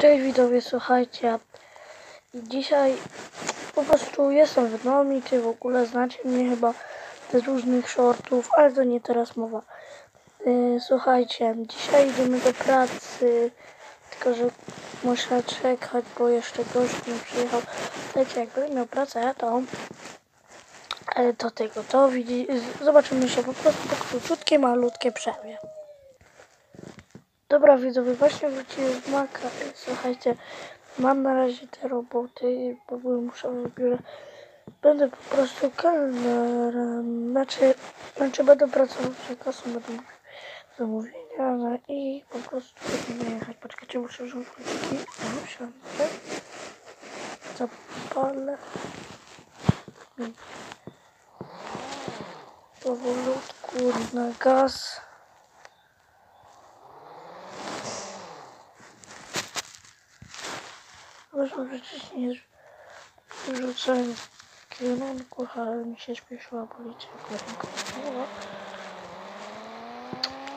Cześć widzowie, słuchajcie. Dzisiaj po prostu jestem w Nomicy, w ogóle znacie mnie chyba z różnych shortów, ale to nie teraz mowa. Yy, słuchajcie, dzisiaj idziemy do pracy, tylko że muszę czekać, bo jeszcze gość nie przyjechał. Słuchajcie, jak będę miał pracę, to e, do tego, to widzi, zobaczymy się po prostu po króciutkie, malutkie przerwie. Dobra widzowie, właśnie wróciłem z Maka. Słuchajcie, mam na razie te roboty, bo byłem muszę w biurze. Będę po prostu kelnerem. Znaczy, znaczy będę pracował przy kasą, będę zamówienia no i po prostu będę jechać. Poczekajcie, muszę wziąć kluczyki. Wsiądę. Zapalę. Powolutku na gaz. Może przecież nie rzucałem w kierunku, ale mi się śpieszyła policja rękowa.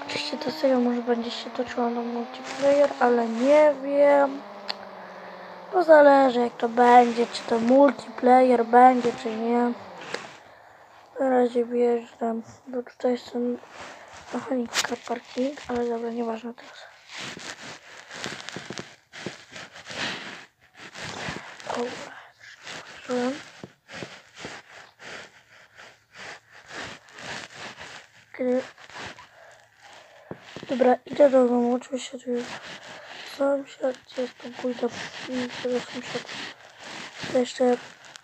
Oczywiście ta seria może będzie się toczyła na multiplayer, ale nie wiem. To zależy jak to będzie, czy to multiplayer będzie, czy nie. Na razie wjeżdżam, bo tutaj jestem mechanik car parking, ale dobra, nieważne teraz. Dobra, zobaczyłem. Kiedy... Dobra, idę do domu, oczywiście tu jest sąsiad, jest tu pójdę do sąsiada. To jeszcze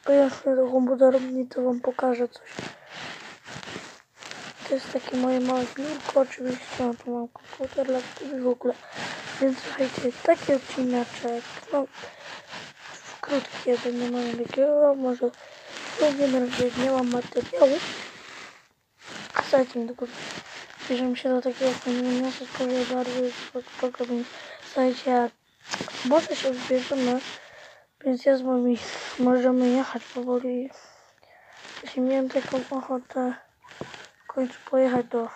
pojadę do komputera i to wam pokażę coś. To jest takie moje małe biurko, oczywiście, no tu mam komputer, laptop w ogóle. Więc słuchajcie, taki odcineczek, no krótki jeden, nie mam wielkiego, może lubię na razie nie mam materiału. Słuchajcie, tylko bierzemy się do takiego niosę spory barwy program. Słuchajcie, może się zbierzemy, więc ja z wami możemy jechać powoli. Jeśli miałem taką ochotę w końcu pojechać do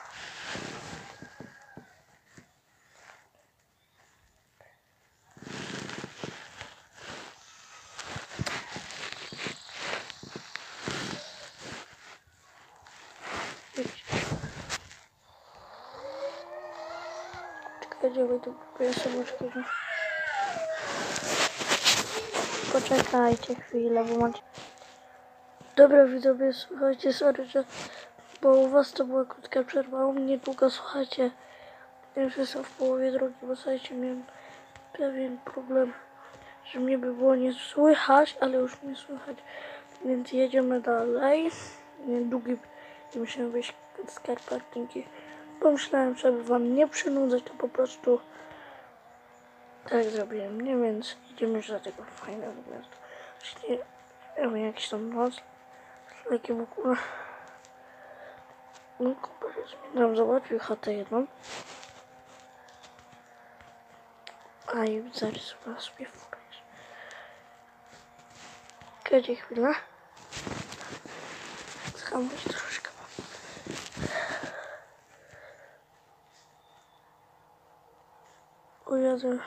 Czekajcie, tu sobie szkielu. Poczekajcie chwilę, bo macie... Dobra widzowie, słuchajcie, sorry, że... Bo u was to była krótka przerwa, u mnie długa, słuchajcie. Już jestem w połowie drogi, bo słuchajcie, miałem pewien problem, że mnie by było nie słychać, ale już mnie słychać. Więc jedziemy dalej. Długi musimy wyjść z karparkingi. Pomyślałem, żeby wam nie przynudzać, to po prostu tak zrobiłem, nie? Więc idziemy już do tego fajnego miasta. Właśnie, ja wiem, jakiś tam noc, takie w ogóle. No, mi tam załatwił chatę jedną. A i zarysowała sobie furę. Czekajcie chwilę. Zhamuj troszkę. Uyuyordur.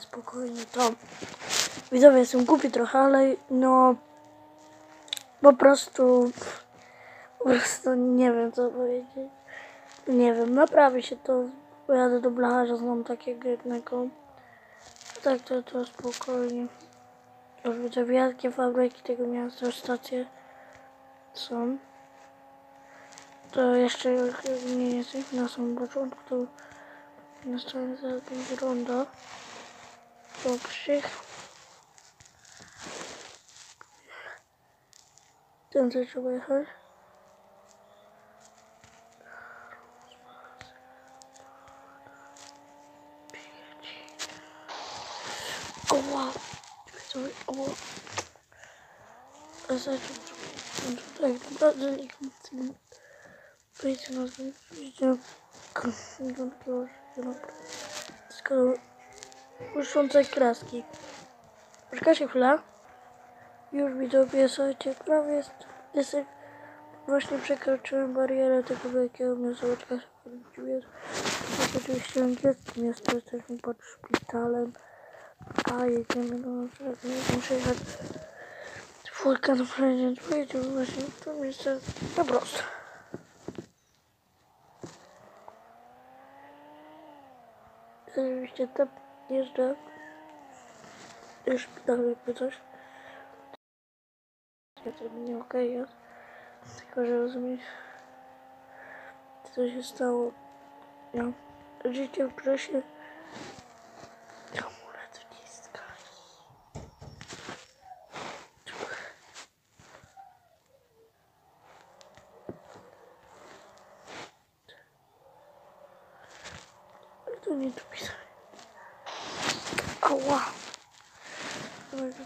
Spokojnie to. Widzowie, jestem głupi trochę, ale no... Po prostu... Po prostu nie wiem co powiedzieć. Nie wiem, naprawi się to. Pojadę do blacharza, znam takiego jednego. Tak to, to spokojnie. Już widzę wielkie fabryki tego miasta, stacje są. To jeszcze nie jesteśmy na samym początku, to Na stronie Dobrze. Ten zaczął jechać. Oła! Sorry, oła. A zaczął tutaj naprawdę nikt nic nie... Pojedzie na zmianę, pojedzie na... Pojedzie na... Pojedzie na... Pojedzie na... błyszczące kraski. Poczekajcie chwilę. Już widzowie, słuchajcie, prawie jest, jestem, właśnie przekroczyłem barierę tego wielkiego miastołeczka, jest oczywiście angielskim miasto, jesteśmy pod szpitalem, a jedziemy do naszego, muszę jechać czwórka na prezydent, pojedziemy właśnie w to miejsce na prosto. Oczywiście tam jeżdżę do szpitalu jakby coś. Ja to nie okej jest. Tylko, że rozumiesz, co się stało. Ja, życie w presie. Amulet wciska. Ale to nie tu pisać. Ała! To nie.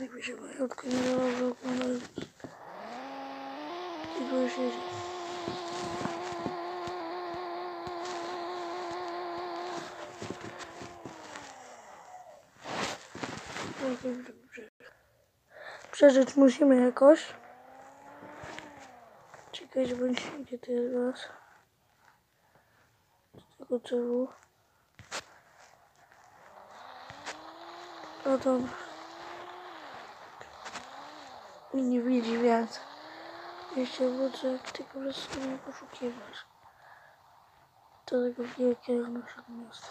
Jakby się majutko nie założył, ale... I tu już jedzie. Przeżyć musimy jakoś. Czekajcie, bądź gdzie to jest was. Celu. No dobra. I nie widzi, więc jeszcze wrócę, ty po prostu nie poszukiwasz. Do tego wielkiego naszego miasta.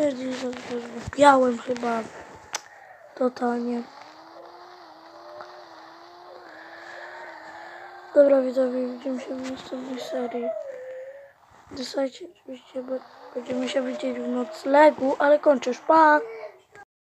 Też gdzieś białem chyba totalnie. Dobra widzowie, widzimy się w następnej serii. Dostajcie oczywiście, bo będziemy się widzieć w noclegu, ale kończysz, pa!